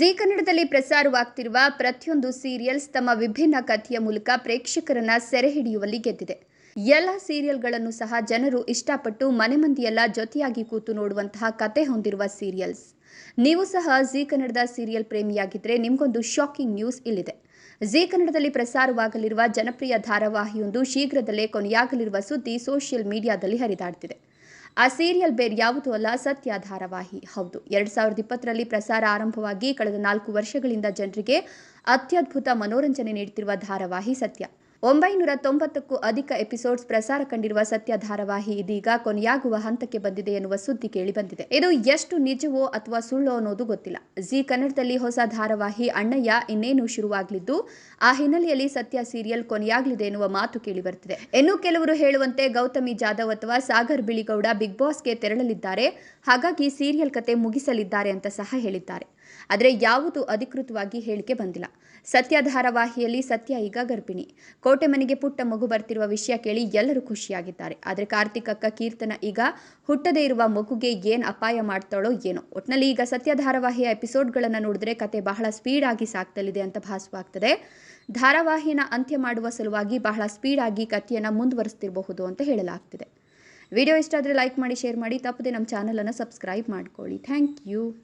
G ಕನ್ನಡದಲ್ಲಿ ಪ್ರಸಾರವಾಗ್ತಿರುವ ಪ್ರತಿಯೊಂದು serials ತಮ್ಮ ವಿಭಿನ್ನ ಕಥೆಯ ಮೂಲಕ ಪ್ರೇಕ್ಷಕರನ್ನ ಸೆರೆ ಹಿಡಿಯುವಲ್ಲಿ ಗೆದ್ದಿದೆ. ಎಲ್ಲ ಸೀರಿಯಲ್ಗಳನ್ನು ಸಹ ಜನರು ಇಷ್ಟಪಟ್ಟು ಮನೆ ಮಂದಿಯೆಲ್ಲ ಜೊತೆಯಾಗಿ ಕೂತು ನೋಡುವಂತಹ ಕತೆ ಹೊಂದಿರುವ ಸೀರಿಯಲ್ಸ್. ನೀವು ಸಹ ಜಿ ಕನ್ನಡದ ಸೀರಿಯಲ್ ಪ್ರೇಮಿಯಾಗಿದ್ದರೆ ನಿಮಗೊಂದು ಶಾಕಿಂಗ್ ನ್ಯೂಸ್ ಇಲ್ಲಿದೆ. ಜಿ ಕನ್ನಡದಲ್ಲಿ ಪ್ರಸಾರವಾಗಲಿರುವ ಜನಪ್ರಿಯ ಧಾರಾವಾಹಿಯೊಂದು ಶೀಘ್ರದಲ್ಲೇ ಕೊನೆಯಾಗಲಿರುವ ಸುದ್ದಿ ಸೋಷಿಯಲ್ ಮೀಡಿಯಾದಲ್ಲಿ ಹರಿದಾಡ್ತಿದೆ. ಆ ಸೀರಿಯಲ್ ಬೇರೆ ಯಾವುದೂ ಅಲ್ಲ ಸತ್ಯ ಧಾರಾವಾಹಿ ಹೌದು, ಎರಡ್ ಸಾವಿರದ ಇಪ್ಪತ್ತರಲ್ಲಿ ಪ್ರಸಾರ ಆರಂಭವಾಗಿ ಕಳೆದ ನಾಲ್ಕು ವರ್ಷಗಳಿಂದ ಜನರಿಗೆ ಅತ್ಯದ್ಭುತ ಮನೋರಂಜನೆ ನೀಡುತ್ತಿರುವ ಧಾರಾವಾಹಿ ಸತ್ಯ. ಒಂಬೈನೂರ ತೊಂಬತ್ತಕ್ಕೂ ಅಧಿಕ ಎಪಿಸೋಡ್ಸ್ ಪ್ರಸಾರ ಕಂಡಿರುವ ಸತ್ಯ ಧಾರಾವಾಹಿ ಇದೀಗ ಕೊನೆಯಾಗುವ ಹಂತಕ್ಕೆ ಬಂದಿದೆ ಎನ್ನುವ ಸುದ್ದಿ ಕೇಳಿ ಬಂದಿದೆ. ಇದು ಎಷ್ಟು ನಿಜವೋ ಅಥವಾ ಸುಳ್ಳೋ ಅನ್ನೋದು ಗೊತ್ತಿಲ್ಲ. ಜಿ ಕನ್ನಡದಲ್ಲಿ ಹೊಸ ಧಾರಾವಾಹಿ ಅಣ್ಣಯ್ಯ ಇನ್ನೇನು ಶುರುವಾಗಲಿದ್ದು, ಆ ಹಿನ್ನೆಲೆಯಲ್ಲಿ ಸತ್ಯ ಸೀರಿಯಲ್ ಕೊನೆಯಾಗಲಿದೆ ಎನ್ನುವ ಮಾತು ಕೇಳಿ ಬರುತ್ತಿದೆ ಇನ್ನು ಕೆಲವರು ಹೇಳುವಂತೆ ಗೌತಮಿ ಜಾಧವ್ ಅಥವಾ ಸಾಗರ್ ಬಿಳಿಗೌಡ ಬಿಗ್ ಬಾಸ್ಗೆ ತೆರಳಲಿದ್ದಾರೆ. ಹಾಗಾಗಿ ಸೀರಿಯಲ್ ಕತೆ ಮುಗಿಸಲಿದ್ದಾರೆ ಅಂತ ಸಹ ಹೇಳಿದ್ದಾರೆ. ಆದರೆ ಯಾವುದು ಅಧಿಕೃತವಾಗಿ ಹೇಳಿಕೆ ಬಂದಿಲ್ಲ. ಸತ್ಯ ಧಾರಾವಾಹಿಯಲ್ಲಿ ಸತ್ಯ ಈಗ ಗರ್ಭಿಣಿ. ಕೋಟೆ ಮನೆಗೆ ಪುಟ್ಟ ಮಗು ಬರ್ತಿರುವ ವಿಷಯ ಕೇಳಿ ಎಲ್ಲರೂ ಖುಷಿಯಾಗಿದ್ದಾರೆ. ಆದರೆ ಕಾರ್ತಿಕ್ ಅಕ್ಕ ಕೀರ್ತನ ಈಗ ಹುಟ್ಟದೇ ಇರುವ ಮಗುಗೆ ಏನು ಅಪಾಯ ಮಾಡ್ತಾಳೋ ಏನೋ. ಒಟ್ನಲ್ಲಿ ಈಗ ಸತ್ಯ ಧಾರಾವಾಹಿಯ ಎಪಿಸೋಡ್ಗಳನ್ನು ನೋಡಿದ್ರೆ ಕತೆ ಬಹಳ ಸ್ಪೀಡ್ ಆಗಿ ಸಾಗ್ತಲಿದೆ ಅಂತ ಭಾಸವಾಗ್ತದೆ. ಧಾರಾವಾಹಿನ ಅಂತ್ಯ ಮಾಡುವ ಸಲುವಾಗಿ ಬಹಳ ಸ್ಪೀಡ್ ಆಗಿ ಕಥೆಯನ್ನು ಮುಂದುವರಿಸ್ತಿರಬಹುದು ಅಂತ ಹೇಳಲಾಗ್ತಿದೆ. ವಿಡಿಯೋ ಇಷ್ಟ ಆದರೆ ಲೈಕ್ ಮಾಡಿ, ಶೇರ್ ಮಾಡಿ. ತಪ್ಪದೆ ನಮ್ಮ ಚಾನಲನ್ನು ಸಬ್ಸ್ಕ್ರೈಬ್ ಮಾಡ್ಕೊಳ್ಳಿ. Thank you.